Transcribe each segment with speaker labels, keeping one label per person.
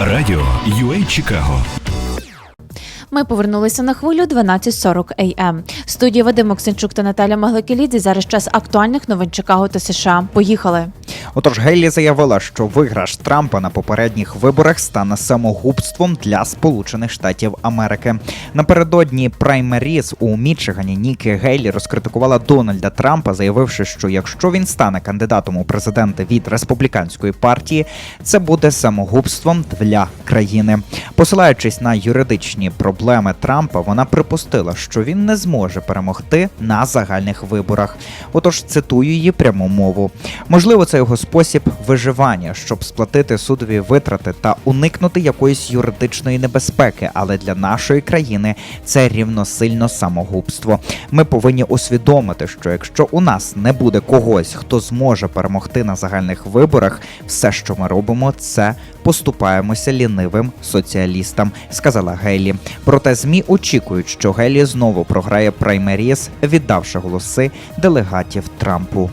Speaker 1: Радіо UA Чикаго.
Speaker 2: Ми повернулися на хвилю 12.40 АМ. В студії Вадим Оксенчук та Наталя Маглакелідзе. Зараз час актуальних новин Чикаго та США. Поїхали.
Speaker 3: Отож, Гейлі заявила, що виграш Трампа на попередніх виборах стане самогубством для Сполучених Штатів Америки. Напередодні праймеріз у Мічигані Нікі Гейлі розкритикувала Дональда Трампа, заявивши, що якщо він стане кандидатом у президенти від республіканської партії, це буде самогубством для країни. Посилаючись на юридичні проблеми Трампа, вона припустила, що він не зможе перемогти на загальних виборах. Отож, цитую її пряму мову. Можливо, це його спосіб виживання, щоб сплатити судові витрати та уникнути якоїсь юридичної небезпеки. Але для нашої країни це рівносильно самогубство. Ми повинні усвідомити, що якщо у нас не буде когось, хто зможе перемогти на загальних виборах, все, що ми робимо, це поступаємося лінивим соціалістам, сказала Гейлі. Проте змі очікують, що Гейлі знову програє праймеріс, віддавши голоси делегатів Трампу.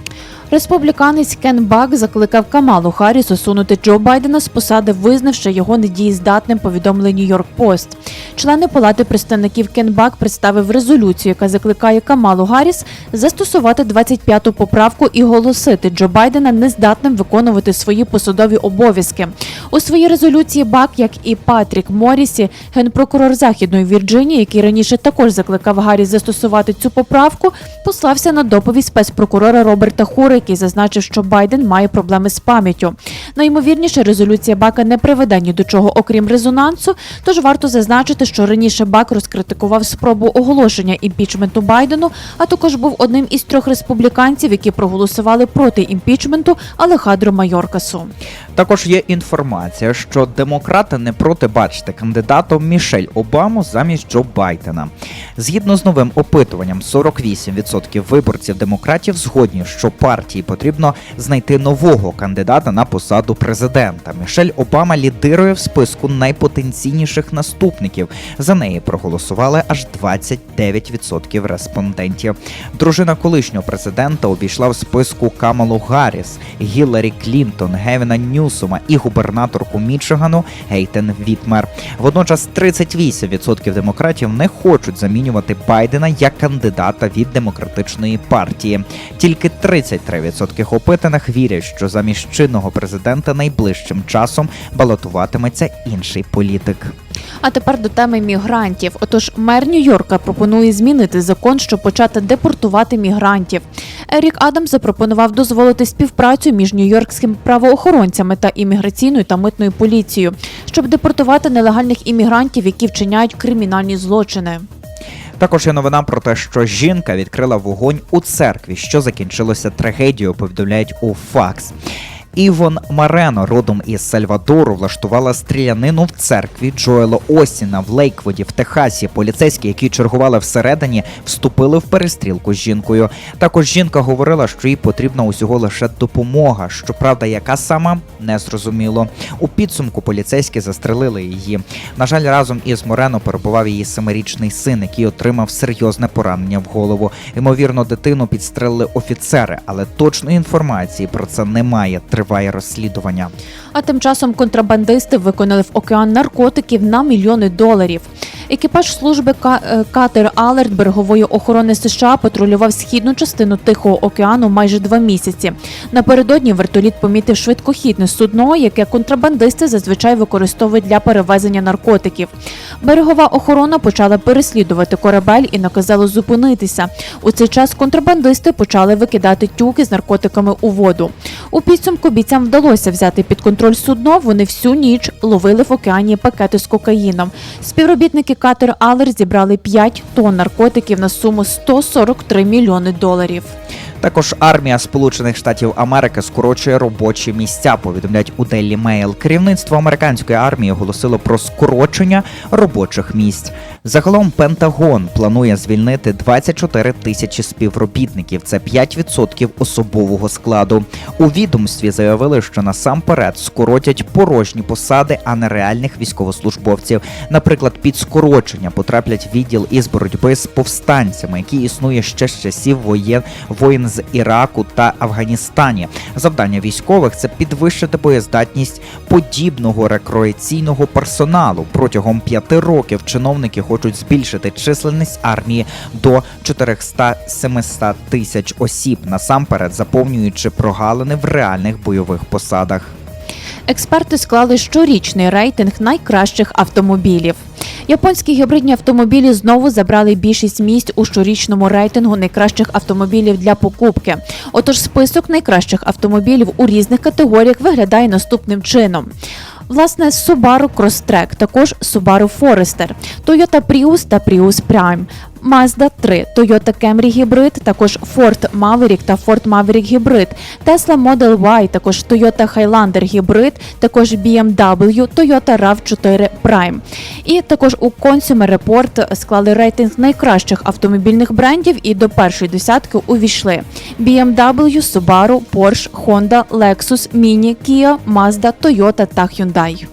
Speaker 2: Республіканець Кен Бак закликав Камалу Харріс усунути Джо Байдена з посади, визнавши його недієздатним, повідомили Нью-Йорк Пост. Члени палати представників Кен Бак представив резолюцію, яка закликає Камалу Гарріс застосувати 25-ту поправку і голосити Джо Байдена нездатним виконувати свої посадові обов'язки. У своїй резолюції Бак, як і Патрік Моррісі, генпрокурор Західної Вірджинії, який раніше також закликав Гарріс застосувати цю поправку, послався на доповідь спецпрокурора Роберта Хура, який зазначив, що Байден має проблеми з пам'яттю. Найімовірніше, резолюція Бака не приведе ні до чого, окрім резонансу. Тож варто зазначити, що раніше Бак розкритикував спробу оголошення імпічменту Байдену, а також був одним із трьох республіканців, які проголосували проти імпічменту Алехандро Майоркасу.
Speaker 3: Також є інформація, що демократи не проти бачити кандидатом Мішель Обаму замість Джо Байдена. Згідно з новим опитуванням, 48% виборців демократів згодні, що партії потрібно знайти нового кандидата на посаду президента. Мішель Обама лідирує в списку найпотенційніших наступників. За неї проголосували аж 29% респондентів. Дружина колишнього президента обійшла в списку Камалу Гарріс, Гіларі Клінтон, Гевіна Ньюсома і губернаторку Мічигану Гейтен Вітмер. Водночас 38% демократів не хочуть замінювати Байдена як кандидата від демократичної партії. Тільки 33% опитаних вірять, що замість чинного президента найближчим часом балотуватиметься інший політик.
Speaker 2: А тепер до теми мігрантів. Отож, мер Нью-Йорка пропонує змінити закон, щоб почати депортувати мігрантів. Ерік Адамс запропонував дозволити співпрацю між нью-йоркськими правоохоронцями та імміграційною та митною поліцією, щоб депортувати нелегальних іммігрантів, які вчиняють кримінальні злочини.
Speaker 3: Також є новина про те, що жінка відкрила вогонь у церкві, що закінчилося трагедією, повідомляють у ФАКС. Івон Марено, родом із Сальвадору, влаштувала стрілянину в церкві Джоела Осіна в Лейквуді в Техасі. Поліцейські, які чергували всередині, вступили в перестрілку з жінкою. Також жінка говорила, що їй потрібна усього лише допомога. Щоправда, яка сама не зрозуміло. У підсумку поліцейські застрелили її. На жаль, разом із Морено перебував її семирічний син, який отримав серйозне поранення в голову. Ймовірно, дитину підстрелили офіцери, але точної інформації про це немає. Триває розслідування.
Speaker 2: А тим часом контрабандисти виконали в океан наркотиків на мільйони доларів. Екіпаж служби е, катер Алерт берегової охорони США патрулював східну частину Тихого океану майже два місяці. Напередодні вертоліт помітив швидкохідне судно, яке контрабандисти зазвичай використовують для перевезення наркотиків. Берегова охорона почала переслідувати корабель і наказала зупинитися. У цей час контрабандисти почали викидати тюки з наркотиками у воду. У підсумку бійцям вдалося взяти під контроль судно. Вони всю ніч ловили в океані пакети з кокаїном. Співробітники катер Алер зібрали 5 тонн наркотиків на суму 143 мільйони доларів.
Speaker 3: Також армія Сполучених Штатів Америки скорочує робочі місця. Повідомляють у Daily Mail. Керівництво американської армії оголосило про скорочення робочих місць. Загалом Пентагон планує звільнити 24 тисячі співробітників. Це 5% особового складу. У відомстві заявили, що насамперед скоротять порожні посади, а не реальних військовослужбовців. Наприклад, під скорочення потраплять відділ із боротьби з повстанцями, який існує ще з часів воєн воїн з Іраку та Афганістані. Завдання військових це підвищити боєздатність подібного рекреаційного персоналу. Протягом п'яти років чиновники хочуть збільшити численність армії до 400-700 тисяч осіб, насамперед заповнюючи прогалини в реальних бойових посадах.
Speaker 2: Експерти склали щорічний рейтинг найкращих автомобілів. Японські гібридні автомобілі знову забрали більшість місць у щорічному рейтингу найкращих автомобілів для покупки. Отож, список найкращих автомобілів у різних категоріях виглядає наступним чином. Власне, Subaru Crosstrek, також Subaru Forester, Toyota Prius та Prius Prime, Mazda 3, Toyota Camry Hybrid, також Ford Maverick та Ford Maverick Hybrid, Tesla Model Y, також Toyota Highlander Hybrid, також BMW, Toyota RAV4 Prime. І також у Consumer Report склали рейтинг найкращих автомобільних брендів і до першої десятки увійшли BMW, Subaru, Porsche, Honda, Lexus, Mini, Kia, Mazda, Toyota та Hyundai.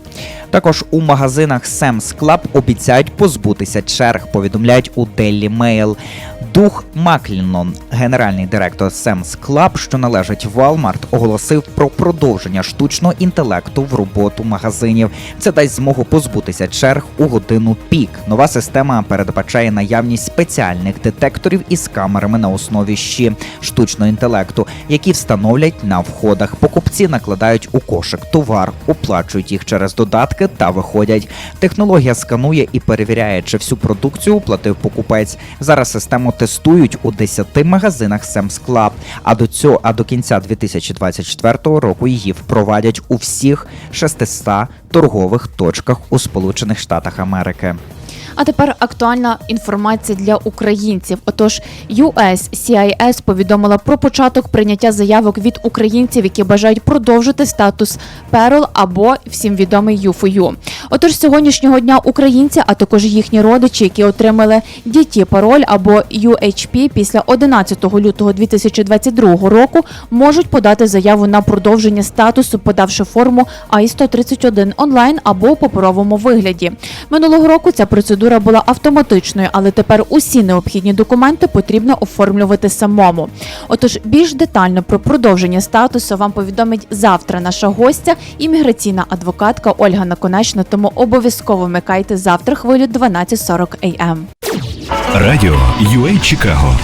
Speaker 3: Також у магазинах Sam's Club обіцяють позбутися черг, повідомляють у Daily Mail. Дух Маклінон, генеральний директор Sam's Club, що належить Walmart, оголосив про продовження штучного інтелекту в роботу магазинів. Це дасть змогу позбутися черг у годину пік. Нова система передбачає наявність спеціальних детекторів із камерами на основі щі штучного інтелекту, які встановлять на входах. Покупці накладають у кошик товар, оплачують їх через додатки та виходять. Технологія сканує і перевіряє, чи всю продукцію оплатив покупець. Зараз систему тестують у 10 магазинах Sam's Club, а до цього, а до кінця 2024 року її впровадять у всіх 600 торгових точках у Сполучених Штатах Америки.
Speaker 2: А тепер актуальна інформація для українців. Отож, USCIS повідомила про початок прийняття заявок від українців, які бажають продовжити статус Перл або всім відомий U4U. Отож, сьогоднішнього дня українці, а також їхні родичі, які отримали діті пароль або UHP після 11 лютого 2022 року, можуть подати заяву на продовження статусу, подавши форму I-131 онлайн або у паперовому вигляді. Минулого року ця процедура була автоматичною, але тепер усі необхідні документи потрібно оформлювати самому. Отож, більш детально про продовження статусу вам повідомить завтра наша гостя, імміграційна адвокатка Ольга Наконечна. Тому обов'язково вмикайте завтра хвилю 12.40 AM.
Speaker 1: Радіо UA Чикаго